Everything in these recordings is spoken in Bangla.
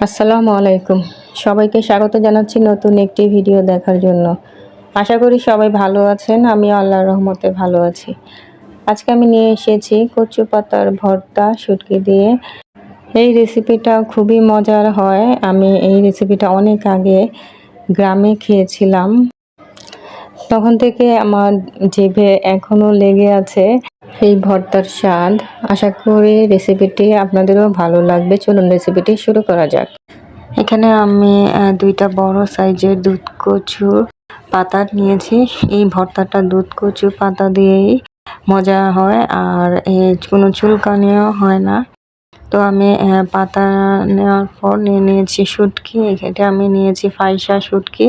আসসালামু আলাইকুম। সবাইকে স্বাগত জানাচ্ছি নতুন একটি ভিডিও দেখার জন্য। আশা করি সবাই ভালো আছেন আমি আল্লাহর রহমতে ভালো আছি। আজকে আমি নিয়ে এসেছি কচু পাতার ভর্তা শুটকি দিয়ে। এই রেসিপিটা খুবই মজার হয়। আমি এই রেসিপিটা অনেক আগে গ্রামে খেয়েছিলাম। তখন থেকে আমার জিভে এখনও লেগে আছে। এই ভর্তার স্বাদ, আশা করি রেসিপিটি আপনাদেরও ভালো লাগবে। চলুন রেসিপিটি শুরু করা যাক। এখানে আমি দুইটা বড় সাইজের দুধ কচু পাতা নিয়েছি। এই ভর্তাটা দুধ কচু পাতা দিয়েই মজা হয়, আর কোনো চুলকানিও হয় না। তো আমি পাতা নেওয়ার পর নিয়ে নিয়েছি শুটকি। এটা আমি নিয়েছি ফাইসা শুটকি।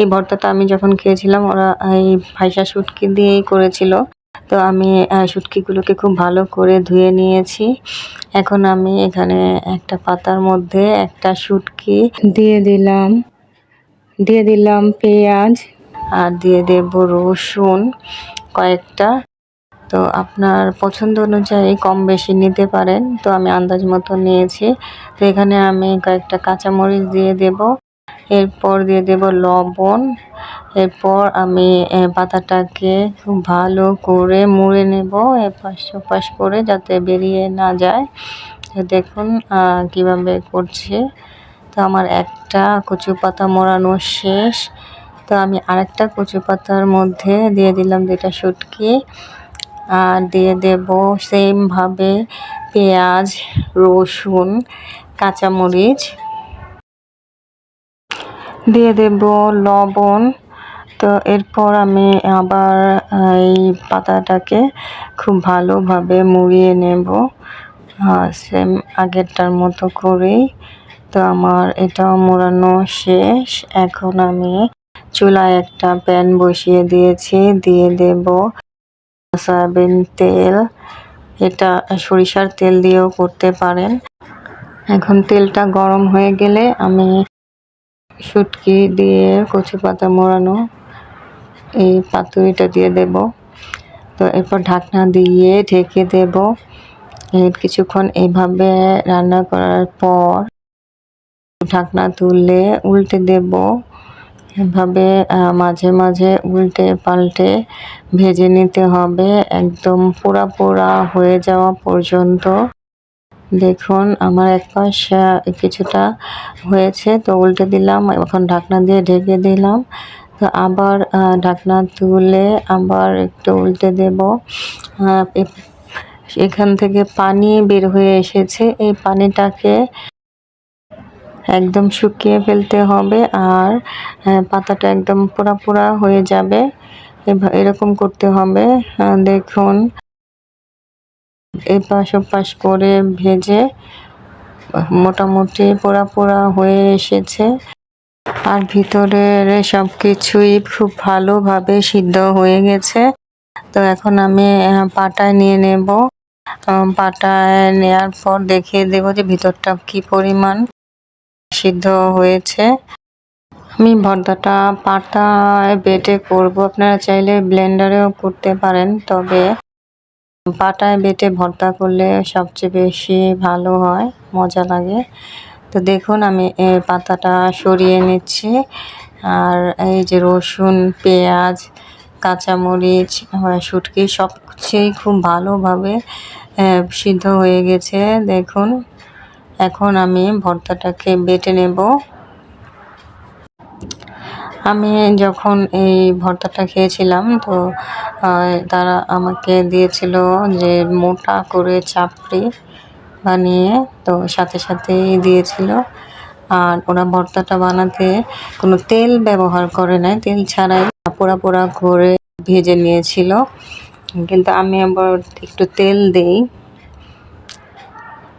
এই ভর্তাটা আমি যখন খেয়েছিলাম, ওরা এই ফাইসা শুটকি দিয়েই করেছিল। তো আমি শুটকিগুলোকে খুব ভালো করে ধুয়ে নিয়েছি। এখন আমি এখানে একটা পাতার মধ্যে একটা শুটকি দিয়ে দিলাম। দিয়ে দিলাম পেঁয়াজ আর দিয়ে দেব রসুন কয়েকটা। তো আপনার পছন্দ অনুযায়ী কম বেশি নিতে পারেন। তো আমি আন্দাজ মতো নিয়েছি। তো এখানে আমি কয়েকটা কাঁচামরিচ দিয়ে দেব। এরপর দিয়ে দেব লবণ। এরপর আমি পাতাটাকে খুব ভালো করে মুড়ে নেব, এপাশ ওপাশ করে যাতে বেরিয়ে না যায়। দেখুন কীভাবে করছি। তো আমার একটা কচু পাতা মোড়ানো শেষ। তো আমি আরেকটা কচু পাতার মধ্যে দিয়ে দিলাম দুইটা শুটকি। আর দিয়ে দেব সেমভাবে পেঁয়াজ, রসুন, কাঁচামরিচ। দিয়ে দেব লবণ। তো এরপর আমি আবার এই পাতাটাকে খুব ভালোভাবে মুড়িয়ে নেব। সেম আগেরটার মতো করেই। তো আমার এটাও মোড়ানো শেষ। এখন আমি চুলায় একটা প্যান বসিয়ে দিয়েছি। দিয়ে দেব সয়াবিন তেল। এটা সরিষার তেল দিয়েও করতে পারেন। এখন তেলটা গরম হয়ে গেলে আমি শুটকি দিয়ে কচু পাতা মোড়ানো, এই পাতুরিটা দিয়ে দেব। তো এরপর ঢাকনা দিয়ে ঢেকে দেব। কিছুক্ষণ এইভাবে রান্না করার পর ঢাকনা তুলে উল্টে দেব। এভাবে মাঝে মাঝে উল্টে পাল্টে ভেজে নিতে হবে। একদম পোড়া পোড়া হয়ে যাওয়া পর্যন্ত। দেখুন, আমার এক পাশ কিছুটা হয়েছে, তো উল্টে দিলাম, এখন ঢাকনা দিয়ে ঢেকে দিলাম। তো আবার ঢাকনা তুলে আবার একটু উল্টে দেব। এখান থেকে পানি বের হয়ে এসেছে, এই পানিটাকে একদম শুকিয়ে ফেলতে হবে আর পাতাটা একদম পোড়া পোড়া হয়ে যাবে। এরকম করতে হবে। দেখুন। এপাশ ওপাশ করে ভেজে মোটামুটি পোড়া পোড়া হয়ে এসেছে। আর ভিতরের সব কিছুই খুব ভালোভাবে সিদ্ধ হয়ে গেছে। তো এখন আমি পাটায় নিয়ে নেব। পাটায় নেওয়ার পর দেখিয়ে দেব যে ভিতরটা কি পরিমাণ সিদ্ধ হয়েছে। আমি ভর্তাটা পাটায় বেটে করব। আপনারা চাইলে ব্লেন্ডারেও করতে পারেন, তবে পাটায় বেটে ভর্তা করলে সবচেয়ে বেশি ভালো হয়, মজা লাগে। তো দেখুন আমি পাতাটা সরিয়ে নিচ্ছি। আর এই যে রসুন, পেঁয়াজ, কাঁচামরিচ শুটকি সব কিছুই খুব ভালোভাবে সিদ্ধ হয়ে গেছে। দেখুন, এখন আমি ভর্তাটাকে বেটে নেব। আমি যখন এই ভর্তাটা খেয়েছিলাম, তো তারা আমাকে দিয়েছিল যে মোটা করে চাপড়ি বানিয়ে তো সাথে সাথেই দিয়েছিল। আর ওরা ভর্তাটা বানাতে কোনো তেল ব্যবহার করে নাই, তেল ছাড়াই পোড়া পোড়া করে ভেজে নিয়েছিল। কিন্তু আমি আবার একটু তেল দেই।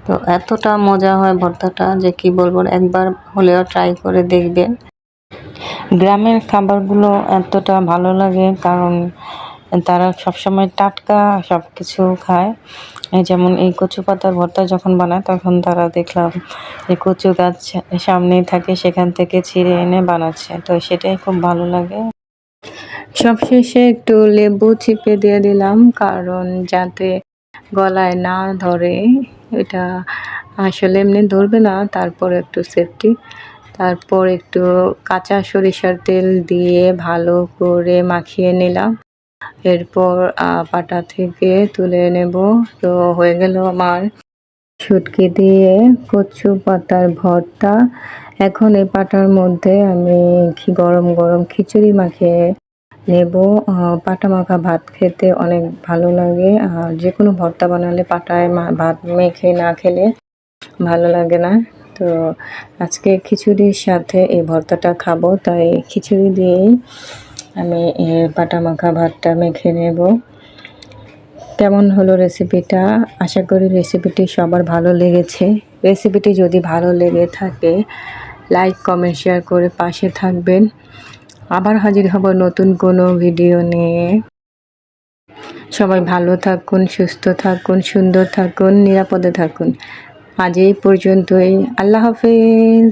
তো এতটা মজা হয় ভর্তাটা যে কি বলব, একবার হলেও ট্রাই করে দেখবেন। গ্রামের খাবারগুলো এতটা ভালো লাগে, কারণ তারা সবসময় টাটকা সব কিছু খায় যেমন এই কচু পাতার ভর্তা যখন বানায়, তখন তারা দেখলাম যে কচু গাছ সামনেই থাকে, সেখান থেকে ছিঁড়ে এনে বানাচ্ছে। তো সেটাই খুব ভালো লাগে। সবশেষে একটু লেবু চিপে দিয়ে দিলাম, কারণ যাতে গলায় না ধরে, এটা আসলে এমনি ধরবে না। তারপর একটু সেফটি। তারপর একটু কাঁচা সরিষার তেল দিয়ে ভালো করে মাখিয়ে নিলাম। এরপর পাটা থেকে তুলে নেব। তো হয়ে গেল আমার শুটকি দিয়ে কচু পাতার ভর্তা। এখন এই পাটার মধ্যে আমি গরম গরম খিচুড়ি মাখিয়ে নেব। পাটা মাখা ভাত খেতে অনেক ভালো লাগে। আর যে কোনো ভর্তা বানালে পাটায় ভাত মেখে না খেলে ভালো লাগে না। তো আজকে খিচুড়ির সাথে এই ভর্তাটা খাব। তাই খিচুড়ি দিয়েই আমি পাটা মাখা ভাতটা মেখে নেব। কেমন হলো রেসিপিটা আশা করি রেসিপিটি সবার ভালো লেগেছে। রেসিপিটি যদি ভালো লেগে থাকে লাইক কমেন্ট শেয়ার করে পাশে থাকবেন। আবার হাজির হব নতুন কোনো ভিডিও নিয়ে। সবাই ভালো থাকুন, সুস্থ থাকুন, সুন্দর থাকুন, নিরাপদে থাকুন। আজ এই পর্যন্তই। আল্লাহ হাফেজ।